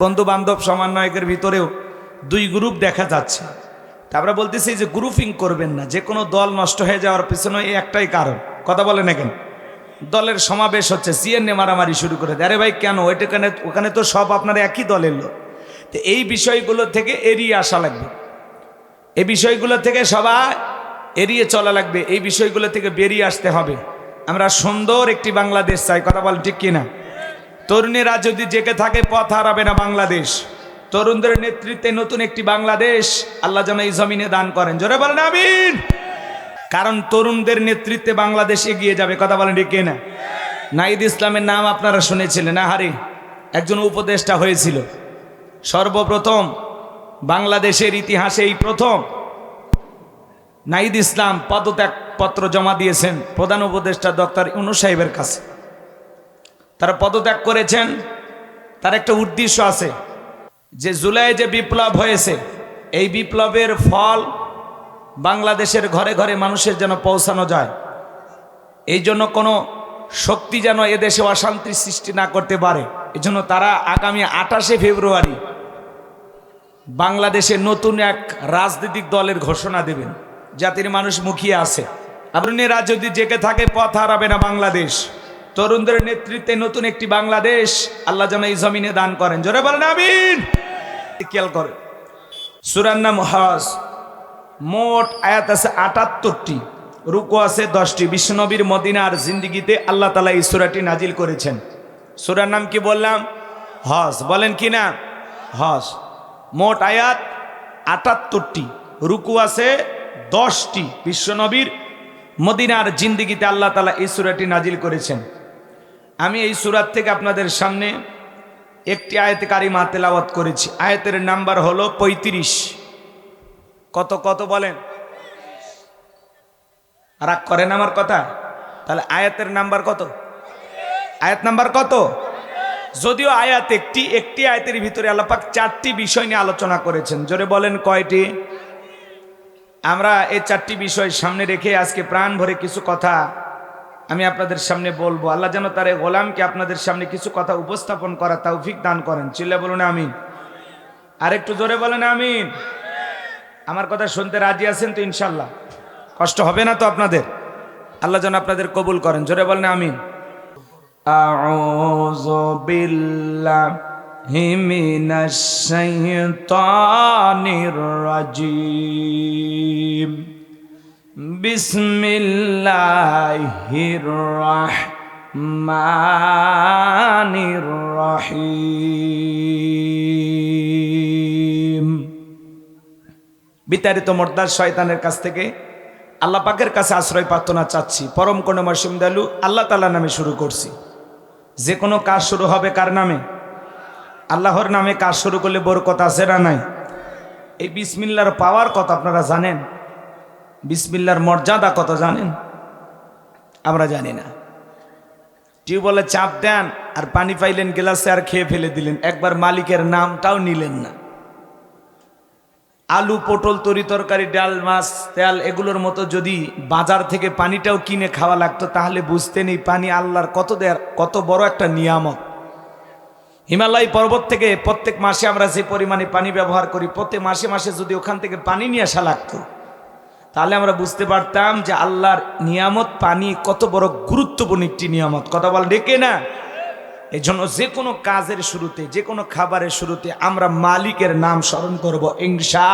বন্ধু বান্ধব সমন্বয়কের ভিতরেও দুই গ্রুপ দেখা যাচ্ছে। তা আমরা বলতেছি যে গ্রুপিং করবেন না, যে কোনো দল নষ্ট হয়ে যাওয়ার পিছনে এই একটাই কারণ। কথা বলে না কেন? দলের সমাবেশ হচ্ছে, সিএনএ মারামারি শুরু করে দেয়। আরে ভাই, কেন? ওইটাখানে, ওখানে তো সব আপনার একই দলের লোক। তো এই বিষয়গুলো থেকে এড়িয়ে আসা লাগবে। এই বিষয়গুলো থেকে সবাই এড়িয়ে চলা লাগবে। এই বিষয়গুলো থেকে বেরিয়ে আসতে হবে। আমরা সুন্দর একটি বাংলাদেশ চাই। কথা বল ঠিক কিনা? তরুণীরা যদি জেগে থাকে, পথ হারাবে না বাংলাদেশ। তরুণদের নেতৃত্বে নতুন একটি বাংলাদেশ আল্লাহ যেন এই জমিনে দান করেন। জোরে বলেন আমিন। কারণ তরুণদের নেতৃত্বে বাংলাদেশ এগিয়ে যাবে, কথা বলেন ঠিক না নাইদ ইসলামের নাম আপনারা শুনেছিলেন, না হারে? একজন উপদেষ্টা হয়েছিল। সর্বপ্রথম বাংলাদেশের ইতিহাসে এই প্রথম নাইদ ইসলাম পদত্যাগ পত্র জমা দিয়েছেন প্রধান উপদেষ্টা ডক্টর ইউনু সাহেবের কাছে। তারা পদত্যাগ করেছেন। তার একটা উদ্দেশ্য আছে। যে জুলাই যে বিপ্লব হয়েছে, এই বিপ্লবের ফল বাংলাদেশের ঘরে ঘরে মানুষের যেন পৌঁছানো যায়। এই জন্য কোনো শক্তি যেন এদেশে অশান্তি সৃষ্টি না করতে পারে। এজন্য তারা আগামী আঠাশে ফেব্রুয়ারি বাংলাদেশে নতুন এক রাজনৈতিক দলের ঘোষণা দেবেন। জাতির মানুষ মুখিয়ে আছে। আপনি যদি জেগে থাকে, পথ হারাবে না বাংলাদেশ। তরুণদের নেতৃত্বে নতুন একটি বাংলাদেশ, আল্লাহ যেন এই জমিনে দান করেন। জোরে বলেন আমিন। খেয়াল করে সুরার নাম হজ। মোট আয়াত আছে আটাত্তরটি, রুকু আছে দশটি। বিশ্বনবীর মদিনার জিন্দিগিতে আল্লাহ তালা এই সুরাটি নাজিল করেছেন। সুরার নাম কি বললাম? হজ। বলেন কি না? হজ। মোট আয়াত আটাত্তরটি, রুকু আছে দশটি। বিশ্বনবীর মদিনার জিন্দিগিতে আল্লাহ তালা এই সুরাটি নাজিল করেছেন। আমি এই সুরাত থেকে আপনাদের সামনে একটি আয়তে কারিমা তেলাওয়াত করেছি। আয়তের নাম্বার হলো পঁয়ত্রিশ। কত কত বলেন? রাগ করেন আমার কথা? তাহলে আয়াতের নাম্বার কত? আয়াত নাম্বার কত? যদিও আয়াত একটি একটি আয়াতের ভিতরে আল্লাপাক চারটি বিষয় নিয়ে আলোচনা করেছেন। জোরে বলেন কয়টি? আমরা এই চারটি বিষয় সামনে রেখে আজকে প্রাণ ভরে কিছু কথা আমি আপনাদের সামনে বলব, আল্লাহ যেন তার গোলামকে আপনাদের সামনে কিছু কথা উপস্থাপন করা তাও ফিক দান করেন। চিল্লে বলুন আমিন। আর একটু জোরে বলেন আমিন। আমার কথা শুনতে রাজি আছেন তো ইনশাল্লাহ? কষ্ট হবে না তো আপনাদের? আল্লাহ যেন আপনাদের কবুল করেন। জোরে বলেন আমিন। হিমিনাশাইতানির রাজিম। বিসমিল্লাহির রহমানির রহিম বিতাড়িত মর্দার শয়তানের কাছ থেকে আল্লাহ পাকের কাছে আশ্রয় প্রার্থনা চাচ্ছি। পরম করুণাময় সিমদালু আল্লাহ তালা নামে শুরু করছি। যে কোনো কাজ শুরু হবে কার নামে? আল্লাহর নামে কাজ শুরু করলে বড় কথা আছে না নাই? এই বিসমিল্লার পাওয়ার কথা আপনারা জানেন। বিসমিল্লার মর্যাদা কত জানেন? আমরা জানি না। টিউবওয়েলে চাপ দেন, আর পানি পাইলেন, গ্লাসে আর খেয়ে ফেলে দিলেন। একবার মালিকের নামটাও নিলেন না। আলু, পটল, তরি তরকারি, ডাল, মাছ, তেল, এগুলোর মতো যদি বাজার থেকে পানিটাও কিনে খাওয়া লাগতো, তাহলে বুঝতে নেই পানি আল্লাহর কত দেয়ার, কত বড় একটা নিয়ামত। হিমালয় পর্বত থেকে প্রত্যেক মাসে আমরা যে পরিমাণে পানি ব্যবহার করি, প্রত্যেক মাসে মাসে যদি ওখান থেকে পানি নিয়ে আসা লাগতো তাহলে আমরা বুঝতে পারতাম যে আল্লাহর নিয়ামত পানি কত বড় গুরুত্বপূর্ণ একটি নিয়ামত। কথা বল ডেকে না এই জন্য যে কোনো কাজের শুরুতে, যে কোনো খাবারের শুরুতে আমরা মালিকের নাম স্মরণ করব, ইনশা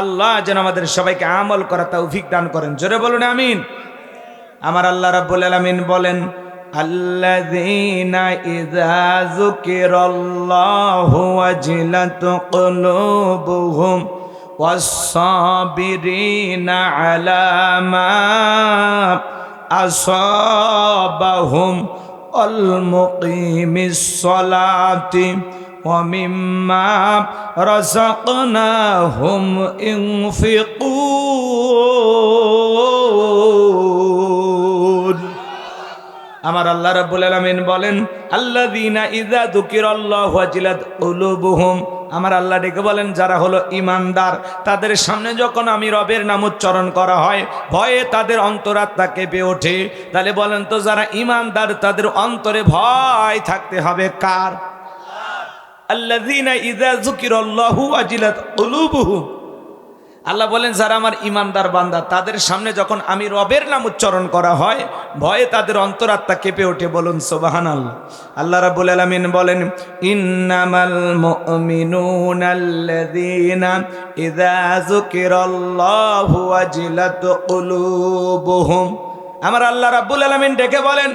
আল্লাহ যেন আমাদের সবাইকে আমল করা তৌফিক দান করেন। জোরে বলুন, আমিন। আমার আল্লাহ রাব্বুল আলামিন বলেন কুলুবুহুম والصابرين على ما أصابهم والمقيم الصلاة ومما رزقناهم ينفقون আমার আল্লাহ রাব্বুল আলামিন বলেন আল্লাযীনা ইযা যুকিরাল্লাহু ওয়াজিলাত কুলুবুহুম আমার আল্লাহ ডেকে বলেন, যারা হলো ইমানদার, তাদের সামনে যখন আমি রবের নাম উচ্চারণ করা হয়, ভয়ে তাদের অন্তরাত্মা কেঁপে ওঠে। তাহলে বলেন তো, যারা ইমানদার, তাদের অন্তরে ভয় থাকতে হবে কার? আল্লাহ ইযা যুকিরাল্লাহু ওয়াজিলাত কুলুবুহুম আল্লাহ বলেন, যারা আমার ইমানদার বান্দা, তাদের সামনে যখন আমি রবের নাম উচ্চারণ করা হয়, ভয়ে তাদের অন্তরাত্মা কেঁপে ওঠে। বলুন সোবাহান আল্লাহ আল্লাহ রাবুল আলমিন বলেন, ইন্নামাল মুমিনুনাল্লাযীনা ইযা যুকিরাল্লাহু ওয়াজিলাত কুলুবুহুম আমার আল্লাহ রাব্বুল আলামিন ডেকে বলেন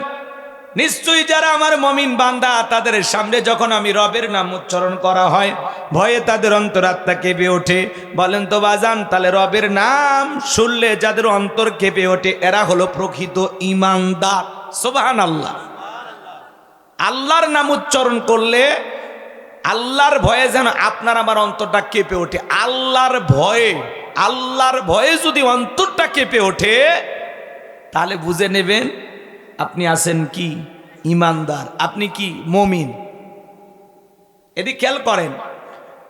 নিশ্চয়ই যারা আমার মমিন বান্দা, তাদের সামনে যখন আমি রবের নাম উচ্চারণ করা হয়, ভয়ে তাদের অন্তরাত্মা কেঁপে ওঠে। বলেন তো বাজান, তাহলে রবের নাম শুনলে যাদের অন্তর কেঁপে ওঠে, এরা হলো প্রকৃত ইমানদার। সোবাহান আল্লাহ আল্লাহর নাম উচ্চারণ করলে আল্লাহর ভয়ে যেন আপনার আমার অন্তরটা কেঁপে ওঠে। আল্লাহর ভয়ে আল্লাহর ভয়ে যদি অন্তরটা কেঁপে ওঠে, তাহলে বুঝে নেবেন আপনি আছেন কি? ইমানদার। আপনি কি? মমিন। এদিক খেয়াল করেন,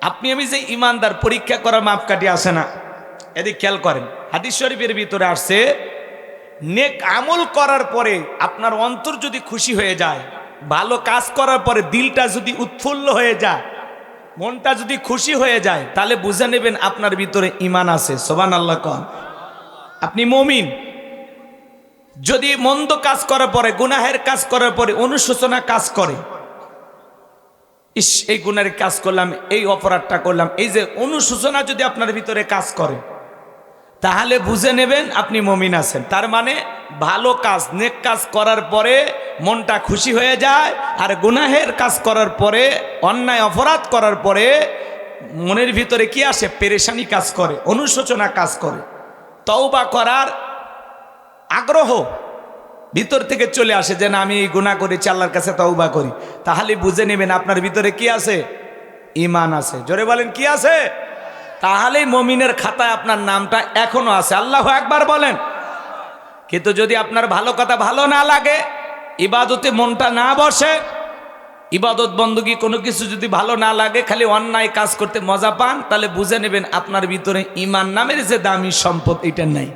আপনি আমি যে ইমানদার, পরীক্ষা করার মাপকাঠি আসে না? এদিক খেয়াল করেন, হাদিস শরীফের ভিতরে আসছে, নেক আমল করার পরে আপনার অন্তর যদি খুশি হয়ে যায়, ভালো কাজ করার পরে দিলটা যদি উৎফুল্ল হয়ে যায়, মনটা যদি খুশি হয়ে যায়, তাহলে বুঝে নেবেন আপনার ভিতরে ইমান আছে। সোবান আল্লাহ কন। আপনি মমিন। যদি মন্দ কাজ করার পরে, গুনাহের কাজ করার পরে অনুশোচনা কাজ করে, ইস, এই গুনার কাজ করলাম, এই অপরাধটা করলাম, এই যে অনুশোচনা যদি আপনার ভিতরে কাজ করে, তাহলে বুঝে নেবেন আপনি মমিন আছেন। তার মানে ভালো কাজ, নেক কাজ করার পরে মনটা খুশি হয়ে যায়, আর গুনাহের কাজ করার পরে, অন্যায় অপরাধ করার পরে মনের ভিতরে কি আসে? পেরেশানি কাজ করে, অনুশোচনা কাজ করে। তওবা করার আগ্রহ ভিতর থেকে চলে আসে যে না, আমি এই গুণা করেছি, আল্লাহর কাছে তওবা করি। তাহলে বুঝে নেবেন আপনার ভিতরে কি আছে? ইমান আছে। জোরে বলেন, কি আছে? তাহলেই মমিনের খাতায় আপনার নামটা এখনও আছে। আল্লাহ একবার বলেন। কিন্তু যদি আপনার ভালো কথা ভালো না লাগে, ইবাদতে মনটা না বসে, ইবাদত বন্দুকি কোনো কিছু যদি ভালো না লাগে, খালি অন্যায় কাজ করতে মজা পান, তাহলে বুঝে নেবেন আপনার ভিতরে ইমান নামের যে দামি সম্পদ, এটা নাই।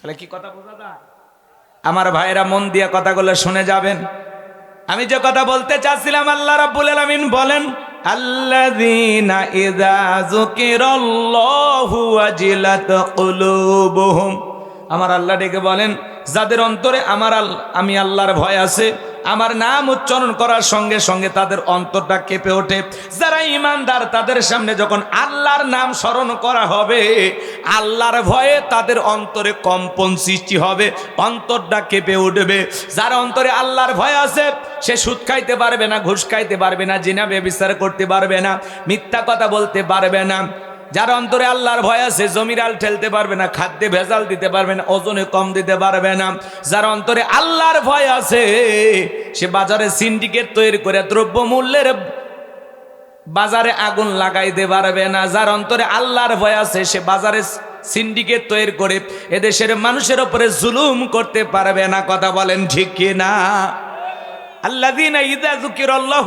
তাহলে কি কথা বোঝা যায়? আমার ভাইরা মন দিয়ে কথাগুলো শুনে যাবেন। আমি যে কথা বলতে চাচ্ছিলাম, আল্লাহ রাব্বুল আলামিন বলেন, আল্লাযীনা ইযা যুকিরাল্লাহু ওয়াজিলাত কুলুবুহুম। আমার আল্লাহ ডেকে বলেন, যাদের অন্তরে আমার আমি আল্লাহর ভয় আছে আমার নাম উচ্চারণ করার সঙ্গে সঙ্গে তাদের অন্তরটা কেঁপে ওঠে। যারা ইমানদার, তাদের সামনে যখন আল্লাহর নাম স্মরণ করা হবে, আল্লাহর ভয়ে তাদের অন্তরে কম্পন সৃষ্টি হবে, অন্তরটা কেঁপে উঠবে। যার অন্তরে আল্লাহর ভয় আছে, সে সুদ খাইতে পারবে না, ঘুষ খাইতে পারবে না, জিনা ব্যবিচার করতে পারবে না, মিথ্যা কথা বলতে পারবে না। যার অন্তরে আল্লাহর ভয় আছে জমিরাল ঠেলতে পারবে না, খাদ্যে ভেজাল দিতে পারবে না, ওজনে কম দিতে পারবে না। যার অন্তরে আল্লাহর ভয় আছে, সে বাজারে সিন্ডিকেট তৈরি করে দ্রব্য মূল্যের বাজারে আগুন লাগাইতে পারবে না। যার অন্তরে আল্লাহর ভয় আছে, সে বাজারে সিন্ডিকেট তৈরি করে এদেশের মানুষের ওপরে জুলুম করতে পারবে না। কথা বলেন ঠিক কি না আল্লাহ ইদা জুকির আল্লাহ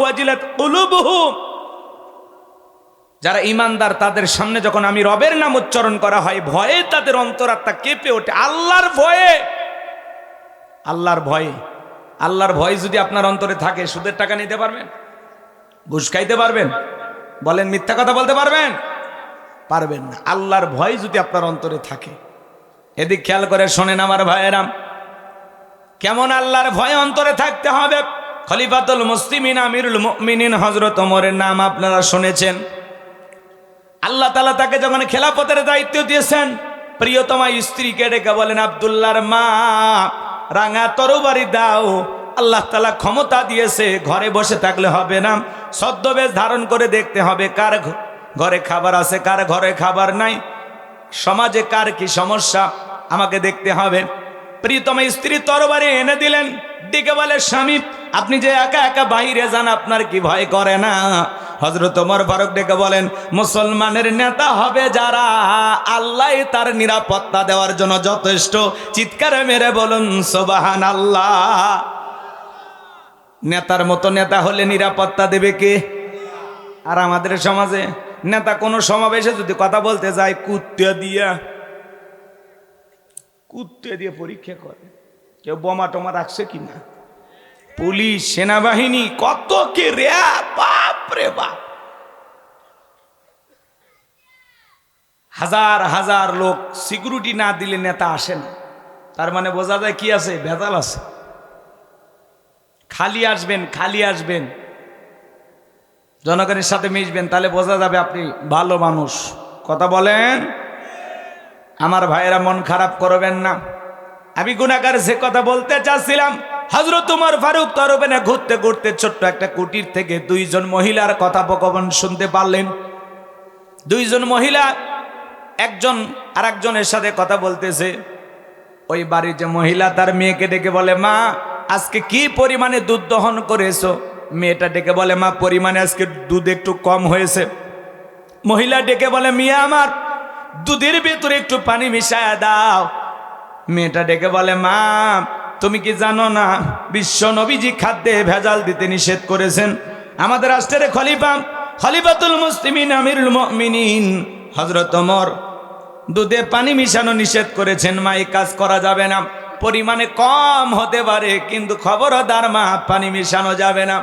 যারা ইমানদার, তাদের সামনে যখন আমি রবের নাম উচ্চারণ করা হয়, ভয়ে তাদের অন্তরাত্মা কেঁপে ওঠে। আল্লাহর ভয়ে। আল্লাহর ভয়ে। আল্লাহর ভয় যদি আপনার অন্তরে থাকে, সুদের টাকা নিতে পারবেন? ঘুষ খাইতে পারবেন? বলেন, মিথ্যা কথা বলতে পারবেন? পারবেন না। আল্লাহর ভয় যদি আপনার অন্তরে থাকে। এদিক খেয়াল করে শোনেন আমার ভাইয়েরাম কেমন আল্লাহর ভয় অন্তরে থাকতে হবে? খলিফাতুল মুসলিমিন, আমিরুল মুমিনিন হজরত ওমরের নাম আপনারা শুনেছেন। আল্লাহ তালা তাকে যখন খেলাপথের দায়িত্ব দিয়েছেন, প্রিয়তমা স্ত্রীকে ডেকে বলেন আবদুল্লার মা, রাঙা তরবারি দাও। আল্লাহ তালা ক্ষমতা দিয়েছে, ঘরে বসে থাকলে হবে না। ছদ্মবেশ ধারণ করে দেখতে হবে কার ঘরে খাবার আছে, কার ঘরে খাবার নাই। সমাজে কার কি সমস্যা, আমাকে দেখতে হবে। প্রিয়তমা স্ত্রী তরবারি এনে দিলেন দিকে বলে, স্বামী, আপনি যে একা একা বাইরে যান, আপনার কি ভয় করে না? হজরত ওমর ফারুক ডেকে বলেন, মুসলমানের নেতা হবে যারা? আল্লাহ তার নিরাপত্তা দেওয়ার জন্য যথেষ্ট। চিৎকারে মেরে বলুন সোবাহান আল্লাহ নেতার মতো নেতা হলে নিরাপত্তা দেবে কে? আর আমাদের সমাজে নেতা কোনো সমাবেশে যদি কথা বলতে যায়, কুত্তে দিয়া, কুত্তে দিয়ে পরীক্ষা করে। কেউ বোমা টোমা রাখছে কি না পুলিশ, সেনাবাহিনী, কত কে রে, বাপ রে বাপ। হাজার হাজার লোক সিকিউরিটি না দিলে নেতা আসে না। তার মানে বোঝা যায় কি আছে? ভেজাল আছে। খালি আসবেন খালি আসবেন। জনগণের সাথে মিশবেন, তাহলে বোঝা যাবে আপনি ভালো মানুষ। কথা বলেন? আমার ভাইয়েরা মন খারাপ করবেন না। আমি গুণাগার সে কথা বলতে চাচ্ছিলাম হজরত তোমার ফারুক তরবেনে ঘুরতে ঘুরতে ছোট্ট একটা কুটির থেকে দুইজন মহিলার কথা ভগবান শুনতে পারলেন। দুইজন মহিলা একজন আর একজনের সাথে কথা বলতেছে। ওই বাড়ির যে মহিলা তার মেয়েকে ডেকে বলে, মা, আজকে কি পরিমাণে দুধ দহন করেছ? মেয়েটা ডেকে বলে, মা, পরিমাণে আজকে দুধ একটু কম হয়েছে। মহিলা ডেকে বলে, মিয়া আমার, দুধের ভেতরে একটু পানি মিশায় দাও। মেয়েটা ডেকে বলে, মা তুমি কি জানো না, বিশ্ব নবীজি খাদ্যে ভেজাল দিতে নিষেধ করেছেন? আমাদের রাষ্ট্রের খলিফা, খলিফাতুল মুসলিমিন, আমিরুল মুমিনিন হজরত ওমর। দুধে পানি মিশানো নিষেধ করেছেন, মা, এই কাজ করা যাবে না। পরিমাণে কম হতে পারে, কিন্তু খবরদার মা, পানি মিশানো যাবে না।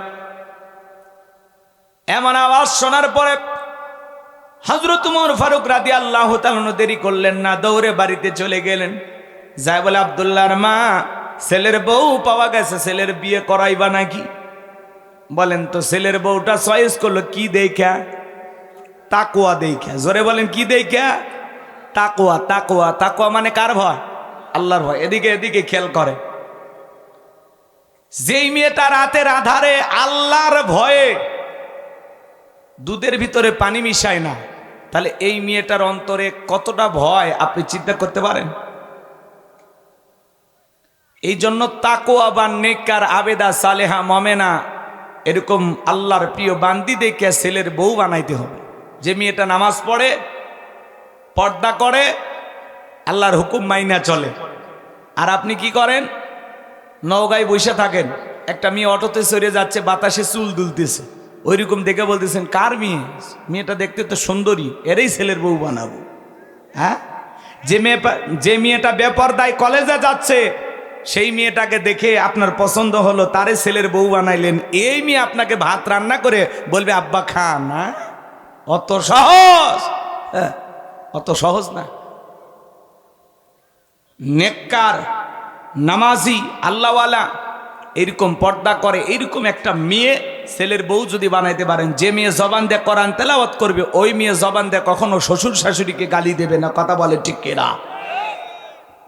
এমন আওয়াজ শোনার পরে হজরত উমর ফারুক রাদি আল্লাহ দেরি করলেন না, দৌড়ে বাড়িতে চলে গেলেন। যাই বলে, আবদুল্লাহর মা ছেলের বউ পাওয়া গেছে, ছেলের বিয়ে করাইবা নাকি? বলেন তো, ছেলের বউটা চয়েস করল কি দেখা তাকুয়া দেখা জোরে বলেন, কি দেখা তাকুয়া তাকুয়া তাকুয়া মানে কার ভয়? আল্লাহর ভয়। এদিকে এদিকে খেয়াল করে। যেই মেয়েটা রাতের আধারে আল্লাহর ভয়ে দুধের ভিতরে পানি মিশায় না, তাহলে এই মেয়েটার অন্তরে কতটা ভয়, আপনি চিন্তা করতে পারেন? এই জন্য তাকোয়া বা নেকার আবেদা, সালেহা, মমেনা এরকম আল্লাহর প্রিয় বান্দি দেখে ছেলের বউ বানাইতে হবে। যে মেয়েটা নামাজ পড়ে, পর্দা করে, আল্লাহর হুকুম মাইনা চলে। আর আপনি কি করেন? নওগাঁয় বসে থাকেন, একটা মেয়ে অটোতে সরে যাচ্ছে, বাতাসে চুল দুলতেছে। ওইরকম দেখে বলতেছেন, কার মেয়ে? মেয়েটা দেখতে তো সুন্দরী, এরই ছেলের বউ বানাবো। হ্যাঁ? যে মেয়ে যে মেয়েটা বেপরদায় কলেজে যাচ্ছে সেই মেয়েটাকে দেখে আপনার পছন্দ হলো তারে ছেলের বউ বানাইলেন। এই মেয়ে আপনাকে ভাত রান্না করে বলবে আব্বা খান না অত সহজ। হ্যাঁ, অত সহজ না। নেককার নামাজি আল্লাহওয়ালা এরকম পর্দা করে এরকম একটা মেয়ে ছেলের বউ যদি বানাইতে পারেন যে মেয়ে জবান দিয়ে কোরআন তেলাওয়াত করবে ওই মেয়ে জবান দিয়ে কখনো শ্বশুর শাশুড়িকে গালি দেবে না কথা বলে ঠিক কেরা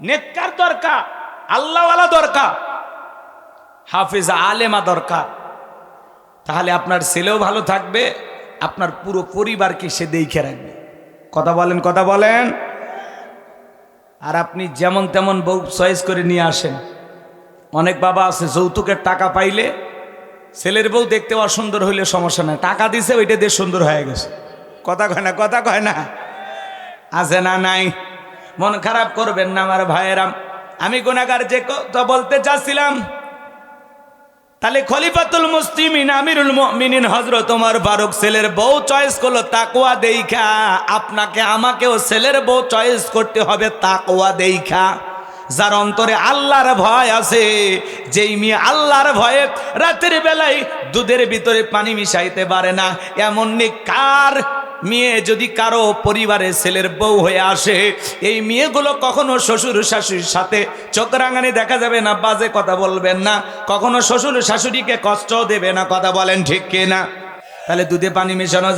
নেককার দরকার। আল্লাহওয়ালা দরকার। হাফিজা আলেমা দরকার। তাহলে আপনার ছেলেও ভালো থাকবে, আপনার পুরো পরিবারকে সে দেখে রাখবে। কথা বলেন কথা বলেন। আর আপনি যেমন তেমন বউ চয়েস করে নিয়ে আসেন। অনেক বাবা আছে, যৌতুকের টাকা পাইলে ছেলের বউ দেখতে অসুন্দর হইলে সমস্যা নাই। টাকা দিছে, ওইটা দিয়ে সুন্দর হয়ে গেছে। কথা কয় না, কথা কয় না। আছে না নাই? মন খারাপ করবেন না আমার ভাইয়েরাম আমি গুণাগার যে কথা বলতে চাচ্ছিলাম। তাহলে খলিফাতুল মুসলিমিন, আমিরুল মিনিন হজরত তোমার ফারুক ছেলের বউ চয়েস করল তাকোয়া দেইখা। আপনাকে, আমাকেও ছেলের বউ চয়েস করতে হবে তাকওয়া দেইখা। যার অন্তরে আল্লাহর ভয় আছে, যেই মেয়ে আল্লাহর ভয়ে রাতের বেলায় দুধের ভিতরে পানি মিশাইতে পারে না এমন কার মেয়ে যদি কারও পরিবারে ছেলের বউ হয়ে আসে, এই মেয়েগুলো কখনো শ্বশুর শাশুড়ির সাথে চোখ রাঙানি দেখা যাবে না, বাজে কথা বলবেন না, কখনো শ্বশুর শাশুড়িকে কষ্ট দেবে না, কথা বলেন ঠিক কিনা? তাহলে দুধে পানি মেশানো